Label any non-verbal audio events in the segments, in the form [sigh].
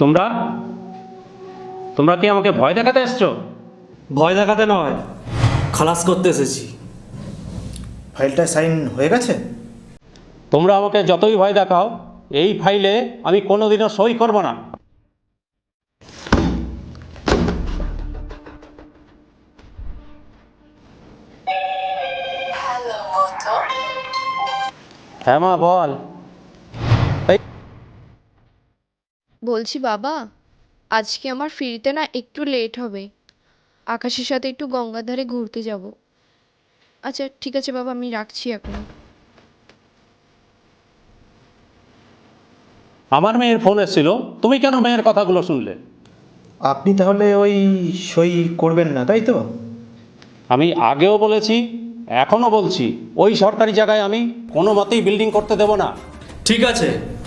তোমরা? তোমরা কি আমাকে ভয় দেখাতে এসছো? ভয় দেখাতে নয় খালাস করতে এসেছি। ফাইলটা সাইন হয়ে গেছে? তোমরা আমাকে যতই ভয় দেখাও এই ফাইলে আমি কোনোদিনও সই করব না। হ্যাঁ মা বল এই বলছি বাবা আজকে আমার ফিরতে না একটু লেট হবে। আকাশের সাথে একটু গঙ্গার ধারে ঘুরতে যাব। আচ্ছা ঠিক আছে বাবা আমি রাখছি এখন। আমার মেয়ের ফোন এসেছিল। তুমি কেন মেয়ের কথাগুলো শুনলে? আপনি তাহলে ওই সই করবেন না তাই তো? আমি আগেও বলেছি এখনও বলছি ওই সরকারি জায়গায় আমি কোনো মতেই বিল্ডিং করতে দেব না। ঠিক আছে।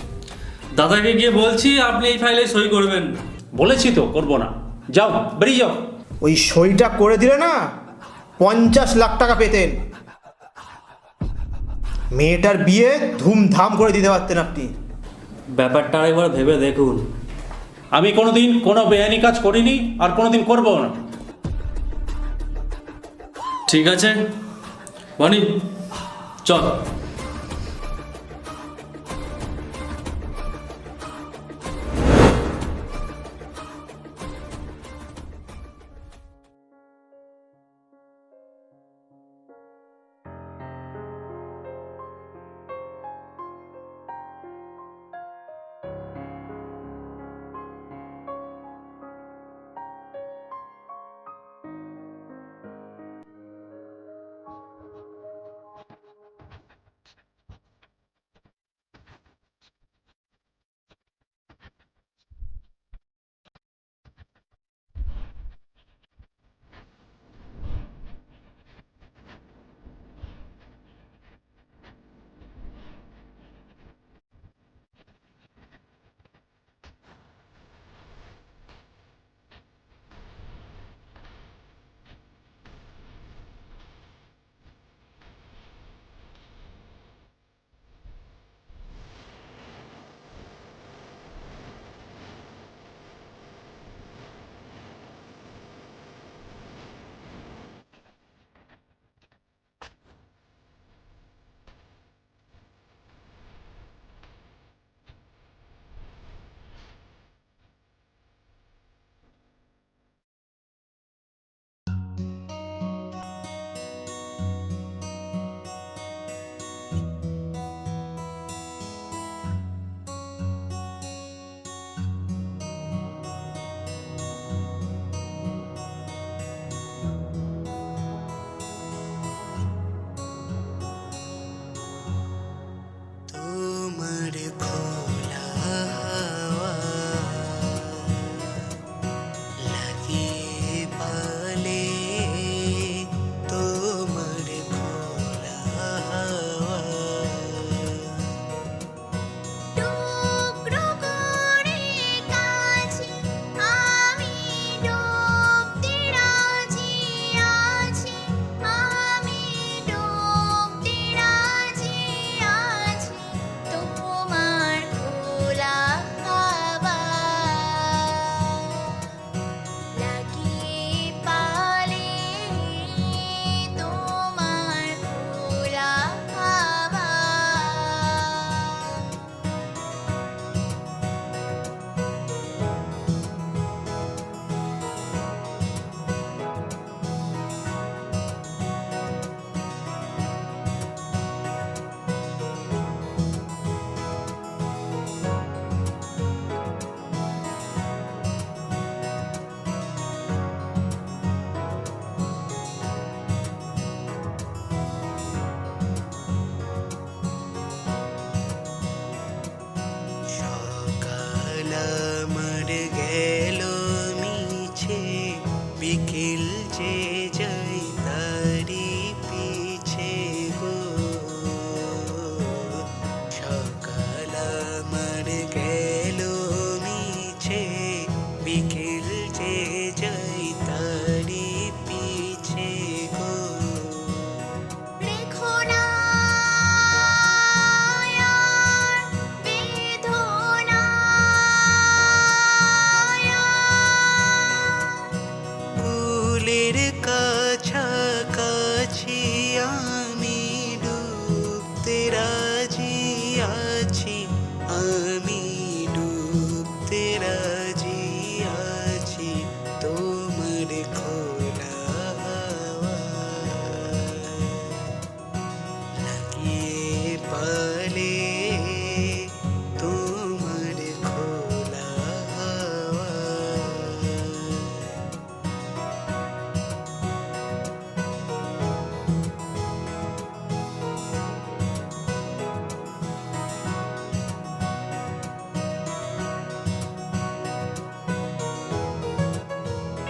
দাদাকে গিয়ে বলছি আপনি এই ফাইলে সই করবেন। বলেছি তো করব না। যাও বেরিয়ে যাও। ওই সইটা করে দিলে না পঞ্চাশ লাখ টাকা পেতেন। মেয়েটার বিয়ে ধুমধাম করে দিতে পারতেন আপনি। ব্যাপারটা একবার ভেবে দেখুন। আমি কোনোদিন কোনো বেআইনি কাজ করিনি আর কোনোদিন করব না। ঠিক আছে। বনি চল।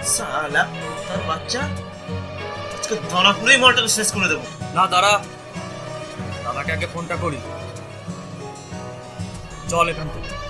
সালা, তার বাচ্চা? আজকে ধরাপুরেই মলটাকে শেষ করে দেবো। না, দাঁড়া। দাদাকে আগে ফোনটা করি। চল এখান থেকে।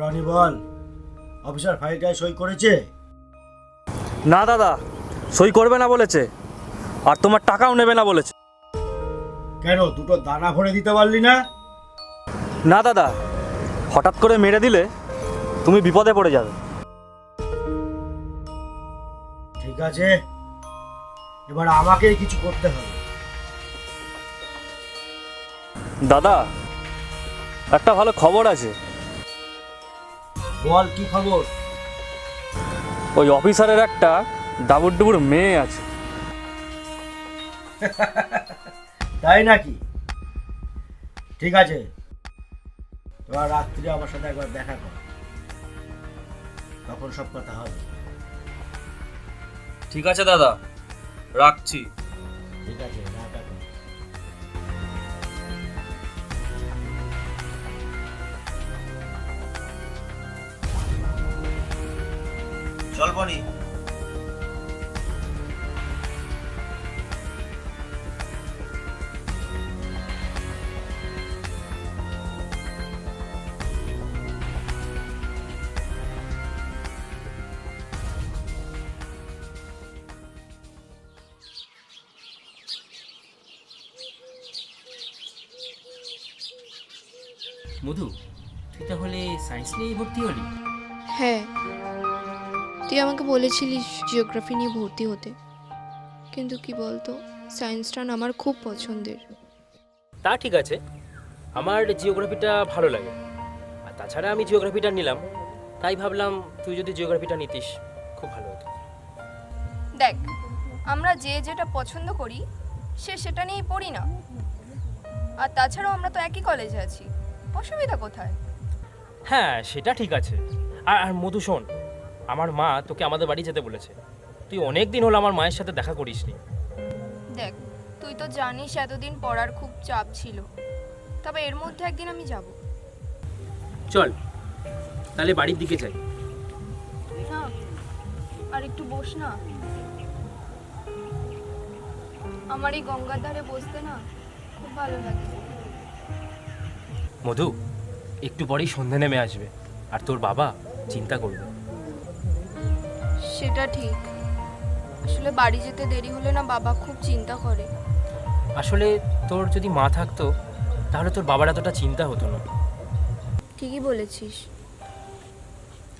রনি বল অফিসার ফাইলটায় সই করেছে? না দাদা সই করবে না বলেছে আর তোমার টাকাও নেবে না বলেছে। কেন দুটো দানা ভরে দিতে পারলি না? না দাদা হঠাৎ করে মেরে দিলে তুমি বিপদে পড়ে যাবে। ঠিক আছে এবার আমাকেই কিছু করতে হবে। দাদা একটা ভালো খবর আছে। বল কি খবর? ওই অফিসারের একটা ডাবুর ডুবুর মেয়ে আছে। তাই নাকি? ঠিক আছে। এবার রাত্রি আমার সাথে একবার দেখা কর। তখন সব কথা হবে। ঠিক আছে দাদা রাখছি। ঠিক আছে রাখ চল মধু তুই তাহলে সায়েন্স নিয়েই ভর্তি হলি? হ্যাঁ। তুই আমাকে বলেছিলিস জিওগ্রাফি নিয়ে ভর্তি হতে। কিন্তু কি বলতো সায়েন্সটা আমার খুব পছন্দের। তা ঠিক আছে আমার জিওগ্রাফিটা ভালো লাগে। আর তাছাড়া আমি জিওগ্রাফিটা নিলাম তাই ভাবলাম তুই যদি জিওগ্রাফিটা নিতিস খুব ভালো হতো। দেখ আমরা যে যেটা পছন্দ করি সে সেটা নিয়েই পড়ি না। আর তাছাড়াও আমরা তো একই কলেজে আছি অসুবিধা কোথায়? হ্যাঁ সেটা ঠিক আছে। আর আর মধু শোন আমার মা তোকে আমাদের বাড়ি যেতে বলেছে। তুই অনেক দিন হলো আমার মায়ের সাথে দেখা করিসনি। দেখ তুই তো জানিস এতদিন পড়ার খুব চাপ ছিল। তবে এর মধ্যে একদিন আমি যাব। চল তাহলে বাড়ির দিকে যাই। না আর একটু বস না। আমার এই গঙ্গার ধারে বসতে না খুব ভালো লাগে। মধু একটু পরেই সন্ধে নেমে আসবে। আর তোর বাবা চিন্তা করবে। সেটা ঠিক। আসলে বাড়ি যেতে দেরি হলে না বাবা খুব চিন্তা করে। আসলে তোর যদি মা থাকতো তাহলে তোর বাবার এতটা চিন্তা হতো না। ঠিকই বলেছিস।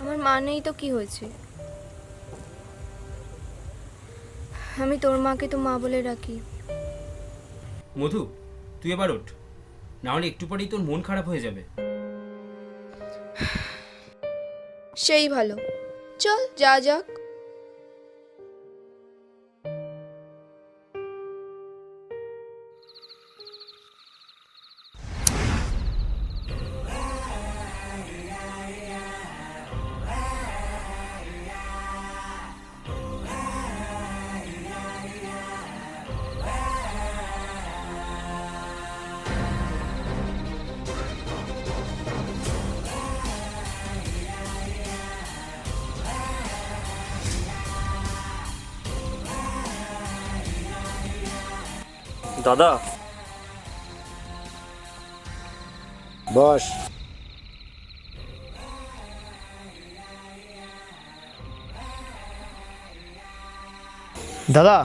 আমার মা নেই তো কি হয়েছে? আমি তোর মাকে তো মা বলে রাখি মধু তুই এবার ওঠ। না হলে একটু পরেই তোর মন খারাপ হয়ে যাবে। সেই ভালো। চল যা যাক। দাদা। বস। দাদা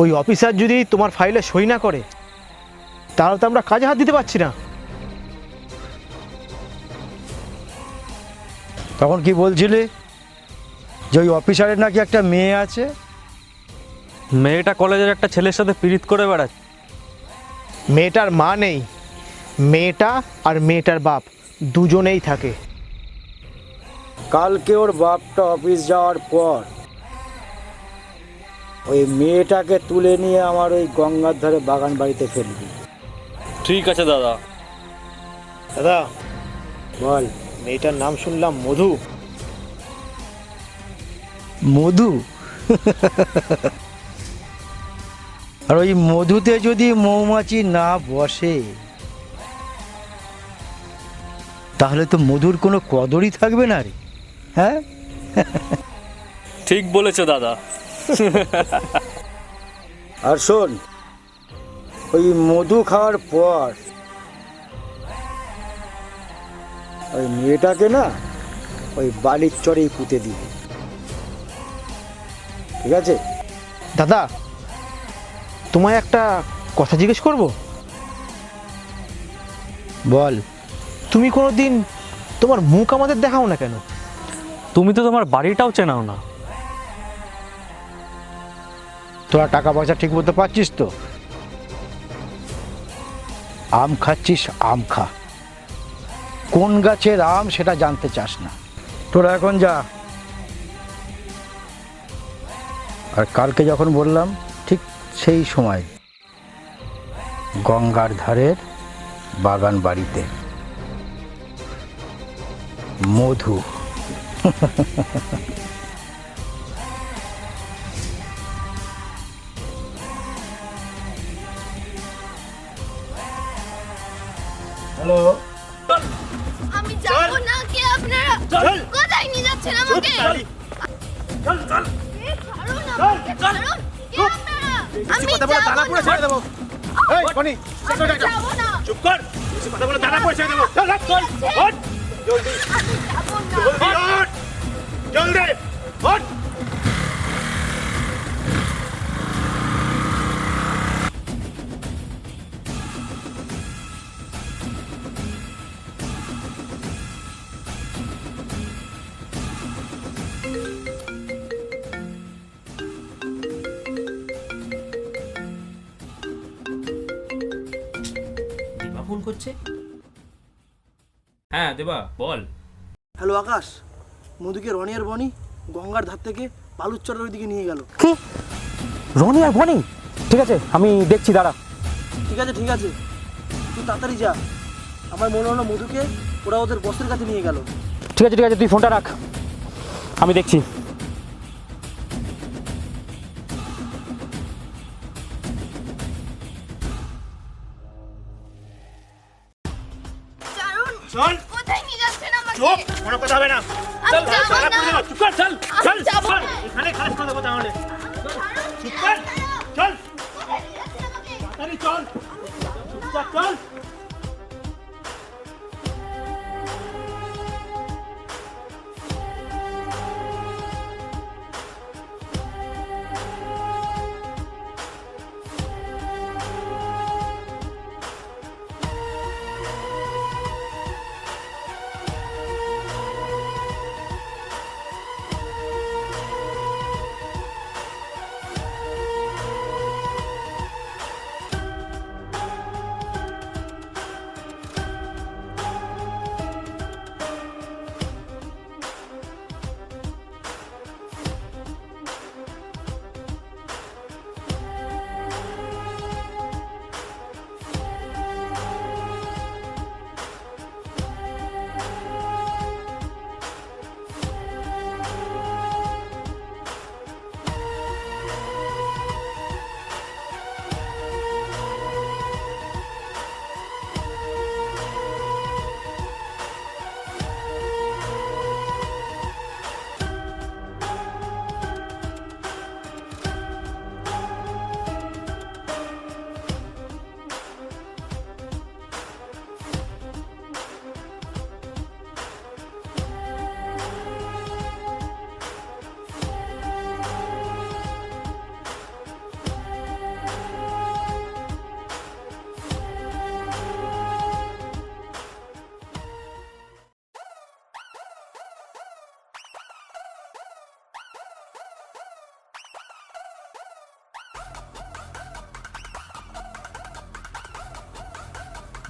ওই অফিসার যদি তোমার ফাইলে সই না করে তাহলে তো আমরা কাজে হাত দিতে পারছি না। তখন কি বলছিলে যে ওই অফিসারের নাকি একটা মেয়ে আছে? মেয়েটা কলেজের একটা ছেলের সাথে পিরিত করে বেড়াচ্ছে মেয়েটার মা নেই মেয়েটা আর মেয়েটার বাপ দুজনেই থাকে। কালকে ওর বাপটা অফিস যাওয়ার পর ওই মেয়েটাকে তুলে নিয়ে আমার ওই গঙ্গার ধারে বাগান বাড়িতে ফেলবি। ঠিক আছে দাদা। দাদা বল মেয়েটার নাম শুনলাম মধু। মধু? আর ওই মধুতে যদি মৌমাছি না বসে তাহলে তো মধুর কোনো কদরই থাকবে না রে। হ্যাঁ? ঠিক বলেছ দাদা। আর শোন ওই মধু খাওয়ার পর ওই মেয়েটাকে না ওই বালির চরেই পুঁতে দিবি। ঠিক আছে? দাদা তোমায় একটা কথা জিজ্ঞেস করব? বল। তুমি কোনো দিন তোমার মুখ আমাদের দেখাও না কেন? তুমি তো তোমার বাড়িটাও চেনাও না। তোরা টাকা পয়সা ঠিক মতো পাচ্ছিস তো? আম খাচ্ছিস আম খা। কোন গাছের আম সেটা জানতে চাস না। তোরা এখন যা। আর কালকে যখন বললাম সেই সময় গঙ্গার ধারের বাগান বাড়িতে। মধু। হ্যালো। দেবা বল। হ্যালো আকাশ মধুকে রনি আর বনি গঙ্গার ধার থেকে বালুচরের ওইদিকে নিয়ে গেল। কি? রনি আর বনি? ঠিক আছে আমি দেখছি দাঁড়া। ঠিক আছে ঠিক আছে। তুই তাড়াতাড়ি যা। আমার মনে হলো মধুকে ওরা ওদের বসের কাছে নিয়ে গেল। ঠিক আছে ঠিক আছে তুই ফোনটা রাখ। আমি দেখছি। চল। নিয়ে যাচ্ছেন আমাকে? চুপ কোনো কথা হবে না। চুপ কর চল চল চল এখানে খারাপ করে দেবো তাহলে। চুপ কর। চল। তাড়াতাড়ি চল। চুপচাপ চল।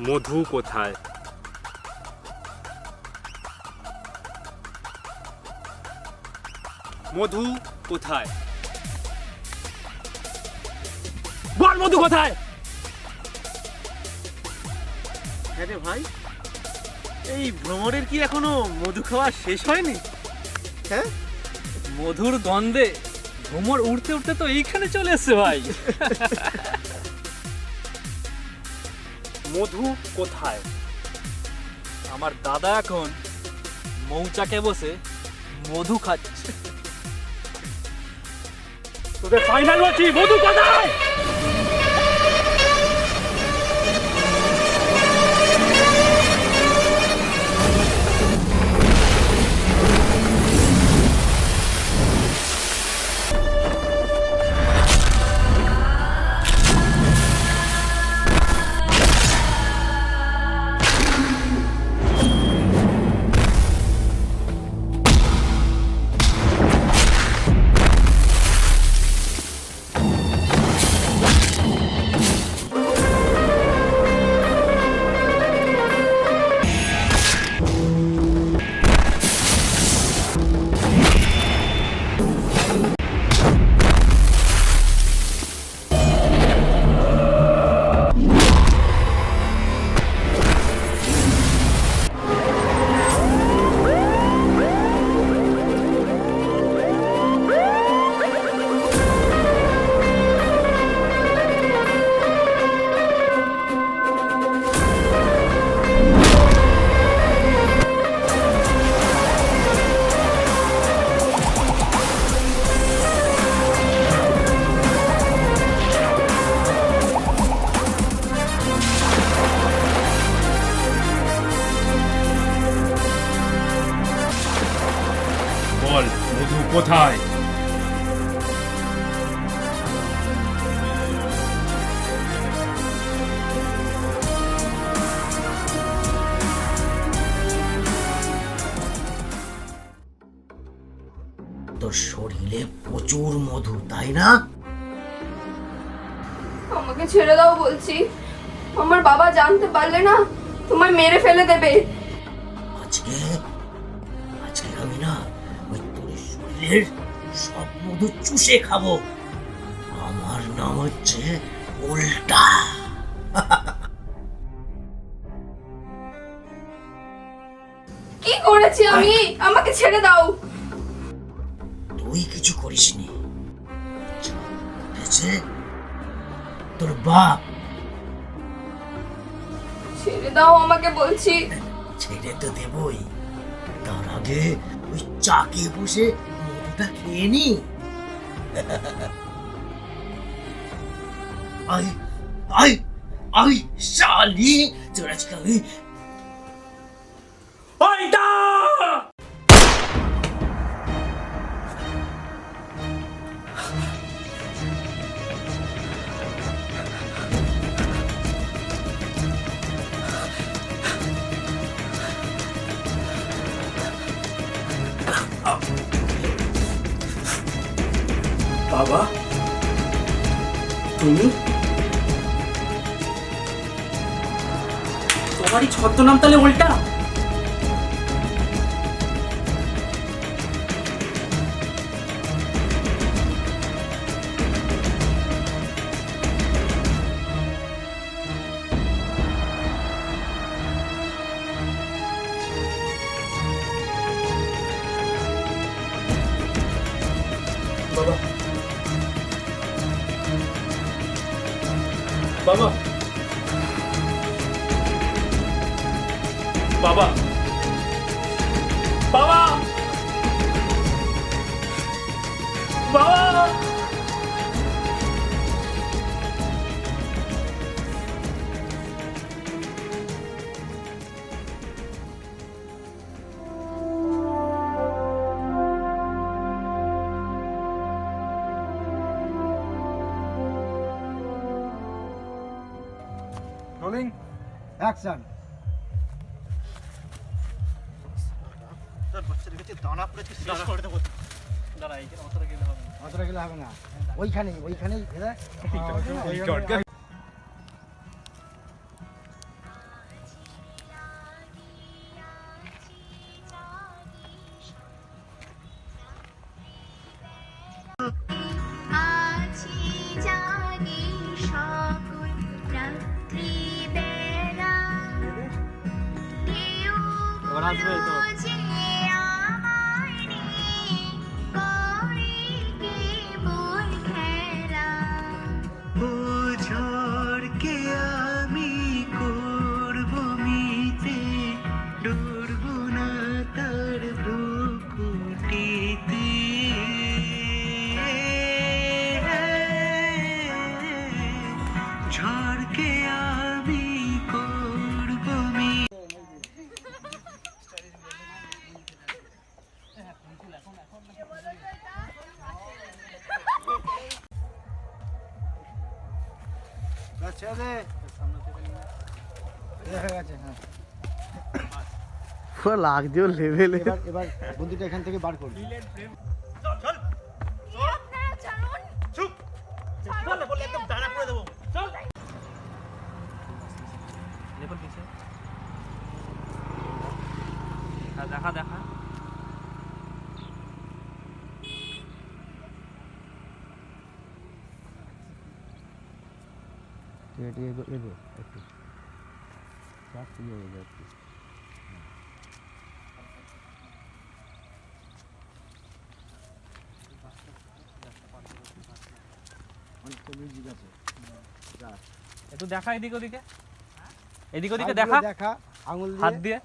মধু কোথায়? মধু কোথায়? বল মধু কোথায়? হ্যাঁ রে ভাই এই ভ্রমণের কি এখনও মধু খাওয়া শেষ হয়নি? হ্যাঁ? মধুর গন্ধে ভ্রমর উড়তে উড়তে তো এইখানে চলে এসছে ভাই। [laughs] মধু কোথায়? আমার দাদা এখন মৌচাকে বসে মধু খাচ্ছে। তোদের ফাইনাল মধু কোথায়? কোথায়? তোর শরীরে প্রচুর মধু তাই না? আমাকে ছেড়ে দাও বলছি। আমার বাবা জানতে পারলে না তোমায় মেরে ফেলে দেবে। শরীরের সব মধু চুষে খাব। আমার নাম হচ্ছে উল্টা। কি করেছি আমি? আমাকে ছেড়ে দাও। তুই কিছু করিসনি। যা তোর বাপ। ছেড়ে দাও আমাকে বলছি। ছেড়ে তো দেবই। তার আগে ওই চাকে বসে মধুটা খেয়ে নি আই আই আই শালি তোর আজকে বাবা। তুমি? তোমারই ছদ্মনাম তাহলে উল্টা? অ্যাকশন অতটা গেলে হবে না। ওইখানেই ওইখানেই [laughs] 我拿这个做 পুরো লাগছে লেভেলে এবার এবার বন্দুকটা এখান থেকে বার করবি। দেখা দেখা ঠিক আছে এগো এগো একটু। চাপ হয়ে যাচ্ছে অনেকটা মিউজিক আছে যা একটু দেখা এদিক ওদিকে। এদিক ওদিকে দেখা। দেখা আঙুল হাত দিয়ে। দিয়ে।